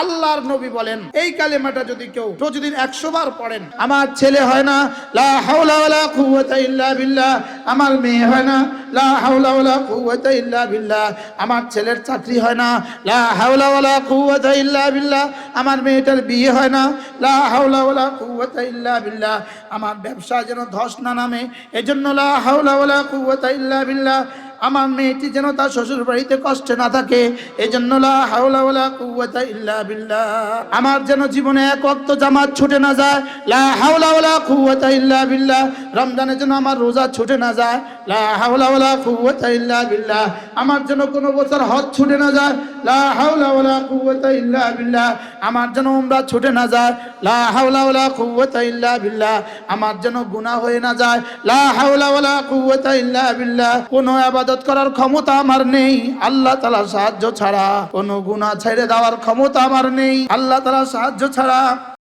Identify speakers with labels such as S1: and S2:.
S1: আল্লাহর নবী বলেন, এই কালেমাটা যদি কেউ প্রতিদিন একশো বার পড়েন, আমার ছেলে হয় না, লা হাওলা ওয়ালা ইল্লা বিল্লাহ। আমার মেয়ে হয় না, লা হাওলা ওয়ালা কুওয়াতা ইল্লা বিল্লাহ। আমার ছেলের চাকরি হয় না, লা হাওলা ওয়ালা ইল্লা বিল্লাহ। আমার মেয়েটার বিয়ে হয় না, লা হাওলা ওয়ালা কুওয়াতা ইল্লা বিল্লাহ। আমার ব্যবসা যেন ধস না নামে, এজন্য লা হাওলা ওয়ালা কুওয়াতা ইল্লা বিল্লাহ। আমার মেয়েটি যেন তার শ্বশুর বাড়িতে কষ্টে না থাকে এই জন্য আমার যেন জীবনে এক অক্ত জামাত ছুটে না যায়, লা হাওলা ইল্লা বিল্লাহ। রমজানের জন্য আমার রোজা ছুটে না যায়। লা আমার যেন কোনো বছর হজ ছুটে না যায়। আমার যেন উমরা ছুটে না যায়। আমার যেন গুনাহ হয়ে না যায়। লা কোনো ইবাদত করার ক্ষমতা আমার নেই। আল্লাহ তাআলার সাহায্য ছাড়া কোনো গুনাহ ছেড়ে দেওয়ার ক্ষমতা আমার নেই। আল্লাহ সাহায্য ছাড়া